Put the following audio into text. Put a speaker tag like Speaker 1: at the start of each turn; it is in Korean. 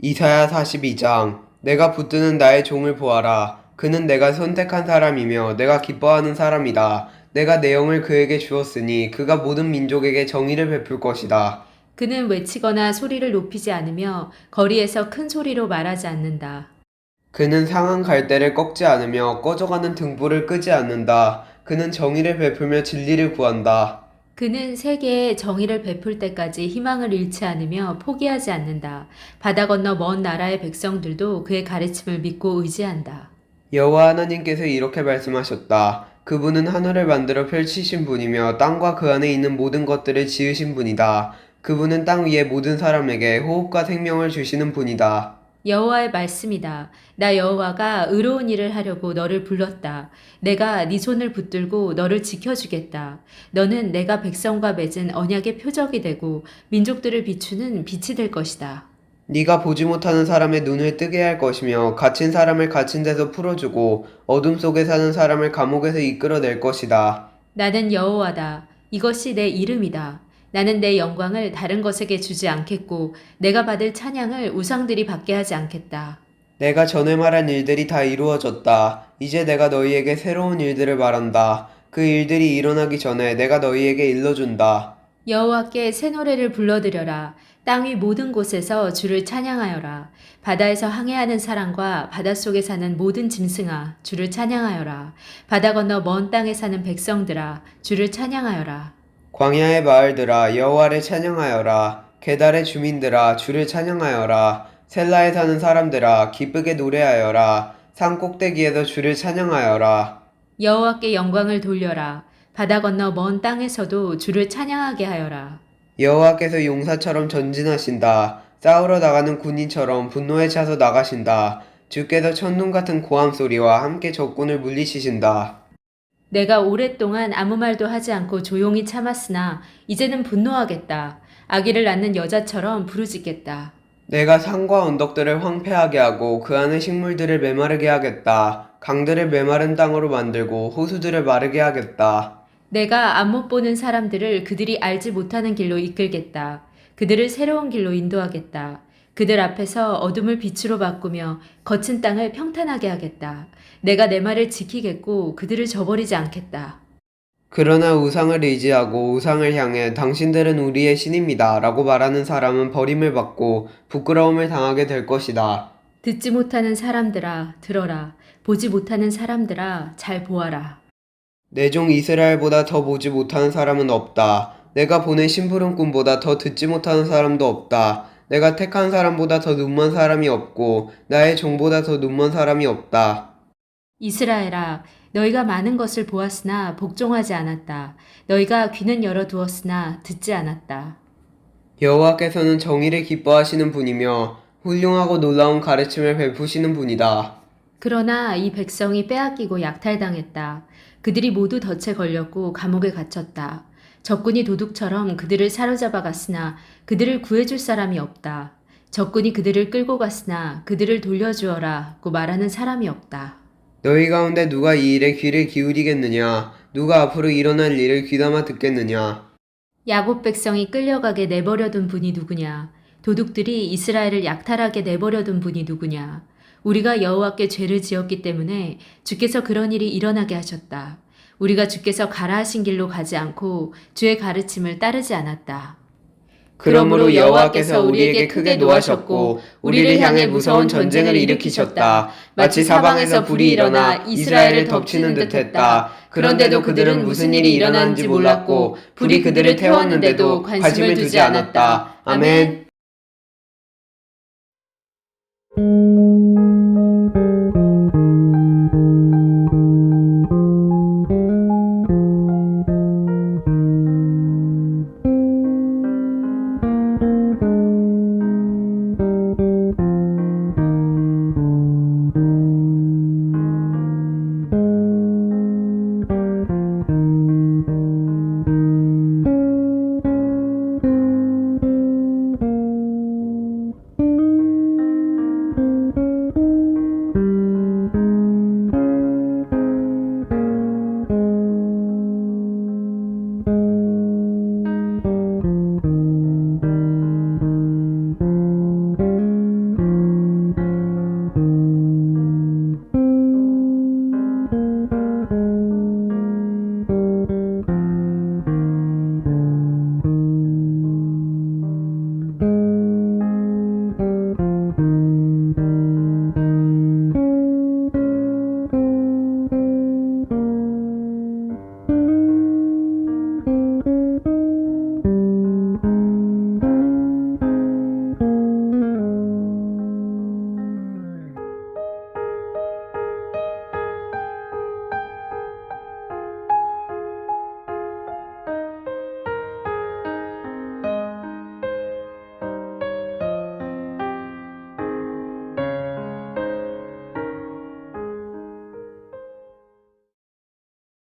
Speaker 1: 이사야 42장 내가 붙드는 나의 종을 보아라. 그는 내가 선택한 사람이며 내가 기뻐하는 사람이다. 내가 내 영을 그에게 주었으니 그가 모든 민족에게 정의를 베풀 것이다.
Speaker 2: 그는 외치거나 소리를 높이지 않으며 거리에서 큰 소리로 말하지 않는다.
Speaker 1: 그는 상한 갈대를 꺾지 않으며 꺼져가는 등불을 끄지 않는다. 그는 정의를 베풀며 진리를 구한다
Speaker 2: 그는 세계에 정의를 베풀 때까지 희망을 잃지 않으며 포기하지 않는다. 바다 건너 먼 나라의 백성들도 그의 가르침을 믿고 의지한다.
Speaker 1: 여호와 하나님께서 이렇게 말씀하셨다. 그분은 하늘을 만들어 펼치신 분이며 땅과 그 안에 있는 모든 것들을 지으신 분이다. 그분은 땅 위의 모든 사람에게 호흡과 생명을 주시는 분이다.
Speaker 2: 여호와의 말씀이다. 나 여호와가 의로운 일을 하려고 너를 불렀다. 내가 네 손을 붙들고 너를 지켜주겠다. 너는 내가 백성과 맺은 언약의 표적이 되고 민족들을 비추는 빛이 될 것이다.
Speaker 1: 네가 보지 못하는 사람의 눈을 뜨게 할 것이며 갇힌 사람을 갇힌 데서 풀어주고 어둠 속에 사는 사람을 감옥에서 이끌어낼 것이다.
Speaker 2: 나는 여호와다. 이것이 내 이름이다. 나는 내 영광을 다른 것에게 주지 않겠고 내가 받을 찬양을 우상들이 받게 하지 않겠다.
Speaker 1: 내가 전에 말한 일들이 다 이루어졌다. 이제 내가 너희에게 새로운 일들을 말한다. 그 일들이 일어나기 전에 내가 너희에게 일러준다.
Speaker 2: 여호와께 새 노래를 불러드려라. 땅 위 모든 곳에서 주를 찬양하여라. 바다에서 항해하는 사람과 바닷속에 사는 모든 짐승아, 주를 찬양하여라. 바다 건너 먼 땅에 사는 백성들아, 주를 찬양하여라.
Speaker 1: 광야의 마을들아 여호와를 찬양하여라. 게달의 주민들아 주를 찬양하여라. 셀라에 사는 사람들아 기쁘게 노래하여라. 산 꼭대기에서 주를 찬양하여라.
Speaker 2: 여호와께 영광을 돌려라. 바다 건너 먼 땅에서도 주를 찬양하게 하여라.
Speaker 1: 여호와께서 용사처럼 전진하신다. 싸우러 나가는 군인처럼 분노에 차서 나가신다. 주께서 천둥 같은 고함 소리와 함께 적군을 물리치신다
Speaker 2: 내가 오랫동안 아무 말도 하지 않고 조용히 참았으나 이제는 분노하겠다. 아기를 낳는 여자처럼 부르짖겠다.
Speaker 1: 내가 산과 언덕들을 황폐하게 하고 그 안의 식물들을 메마르게 하겠다 강들을 메마른 땅으로 만들고 호수들을 마르게 하겠다
Speaker 2: 내가 안 못 보는 사람들을 그들이 알지 못하는 길로 이끌겠다. 그들을 새로운 길로 인도하겠다. 그들 앞에서 어둠을 빛으로 바꾸며 거친 땅을 평탄하게 하겠다. 내가 내 말을 지키겠고 그들을 저버리지 않겠다.
Speaker 1: 그러나 우상을 의지하고 우상을 향해 당신들은 우리의 신입니다. 라고 말하는 사람은 버림을 받고 부끄러움을 당하게 될 것이다.
Speaker 2: 듣지 못하는 사람들아, 들어라. 보지 못하는 사람들아, 잘 보아라.
Speaker 1: 내 종 이스라엘보다 더 보지 못하는 사람은 없다. 내가 보낸 심부름꾼보다 더 듣지 못하는 사람도 없다. 내가 택한 사람보다 더 눈먼 사람이 없고 나의 종보다 더 눈먼 사람이 없다.
Speaker 2: 이스라엘아, 너희가 많은 것을 보았으나 복종하지 않았다. 너희가 귀는 열어 두었으나 듣지 않았다.
Speaker 1: 여호와께서는 정의를 기뻐하시는 분이며 훌륭하고 놀라운 가르침을 베푸시는 분이다.
Speaker 2: 그러나 이 백성이 빼앗기고 약탈당했다. 그들이 모두 덫에 걸렸고 감옥에 갇혔다. 적군이 도둑처럼 그들을 사로잡아 갔으나 그들을 구해줄 사람이 없다. 적군이 그들을 끌고 갔으나 그들을 돌려주어라고 말하는 사람이 없다.
Speaker 1: 너희 가운데 누가 이 일에 귀를 기울이겠느냐? 누가 앞으로 일어날 일을 귀담아 듣겠느냐?
Speaker 2: 야곱 백성이 끌려가게 내버려둔 분이 누구냐? 도둑들이 이스라엘을 약탈하게 내버려둔 분이 누구냐? 우리가 여호와께 죄를 지었기 때문에 주께서 그런 일이 일어나게 하셨다. 우리가 주께서 가라 하신 길로 가지 않고 주의 가르침을 따르지 않았다.
Speaker 1: 그러므로 여호와께서 우리에게 크게 노하셨고 우리를 향해 무서운 전쟁을 일으키셨다. 마치 사방에서 불이 일어나 이스라엘을 덮치는 듯했다. 그런데도 그들은 무슨 일이 일어나는지 몰랐고 불이 그들을 태웠는데도 관심을 두지 않았다. 아멘.